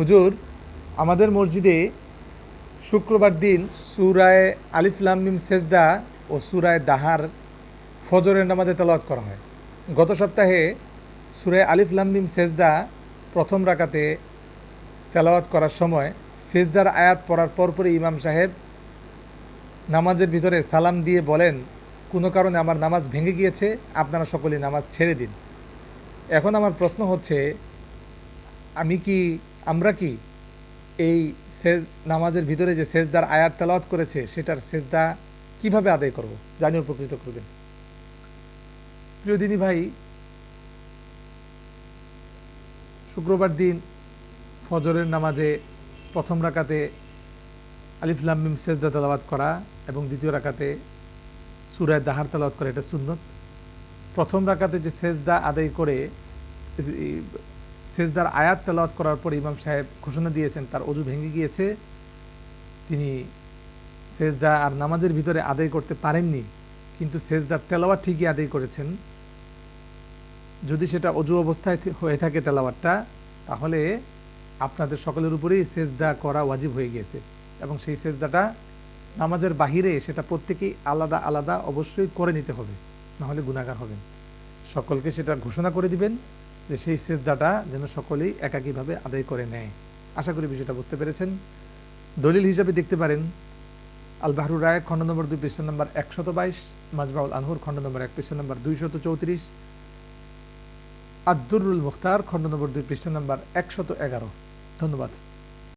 হুজুর, আমাদের মসজিদে শুক্রবার দিন সুরায় আলিফলামিম সেজদা ও সুরায় দাহার ফজরের নামাজে তেলাওয়াত করা হয়। গত সপ্তাহে সুরায় আলিফলামিম সেজদা প্রথম রাকাতে তেলাওয়াত করার সময় সেজদার আয়াত পড়ার পরপরই ইমাম সাহেব নামাজের ভিতরে সালাম দিয়ে বলেন, কোনো কারণে আমার নামাজ ভেঙে গিয়েছে, আপনারা সকলে নামাজ ছেড়ে দিন। এখন আমার প্রশ্ন হচ্ছে, আমি কি আমরা কি এই সেজ, নামাজের ভিতরে যে সেজদার আয়াত তেলাওয়াত করেছে, সেটার সেজদা কীভাবে আদায় করব? জানি উপকৃত করবেন প্রিয় দিনী ভাই, শুক্রবার দিন ফজরের নামাজে প্রথম রাকাতে আলিফলামিম সেজদা তেলাওয়াত করা এবং দ্বিতীয় রাকাতে সুরায় দাহার তেলাওয়াত করা, এটা সুন্নত। প্রথম রাকাতে যে সেজদা আদায় করে সেজদার আয়াত তেলাওয়াত করার পর ইমাম সাহেব ঘোষণা দিয়েছেন, তার অজু ভেঙে গিয়েছে। তিনি সেজদা আর নামাজের ভিতরে আদায় করতে পারেননি, কিন্তু সেজদার তেলাওয়াত ঠিকই আদায় করেছেন। যদি সেটা অজু অবস্থায় হয়ে থাকে তেলাওয়াতটা, তাহলে আপনাদের সকলের উপরেই সেজদা করা ওয়াজিব হয়ে গিয়েছে এবং সেই সেজদাটা নামাজের বাহিরে সেটা প্রত্যেকেই আলাদা আলাদা অবশ্যই করে নিতে হবে, নাহলে গুণাগার হবেন। সকলকে সেটা ঘোষণা করে দিবেন। যে সেই সেজদাটা যেন সকলেই একাকীভাবে আদায় করে নেয়। আশা করি বিষয়টা বুঝতে পেরেছেন। দলিল হিসাবে দেখতে পারেন আল বাহরুর রায়, খণ্ড নম্বর দুই, পৃষ্ঠা নম্বর একশত বাইশ মাজবাউল আনহুর, খণ্ড নম্বর এক, পৃষ্ঠা নম্বর দুইশত চৌত্রিশ আব্দুরুল মুখতার, খণ্ড নম্বর দুই, পৃষ্ঠা নম্বর একশত এগারো। ধন্যবাদ।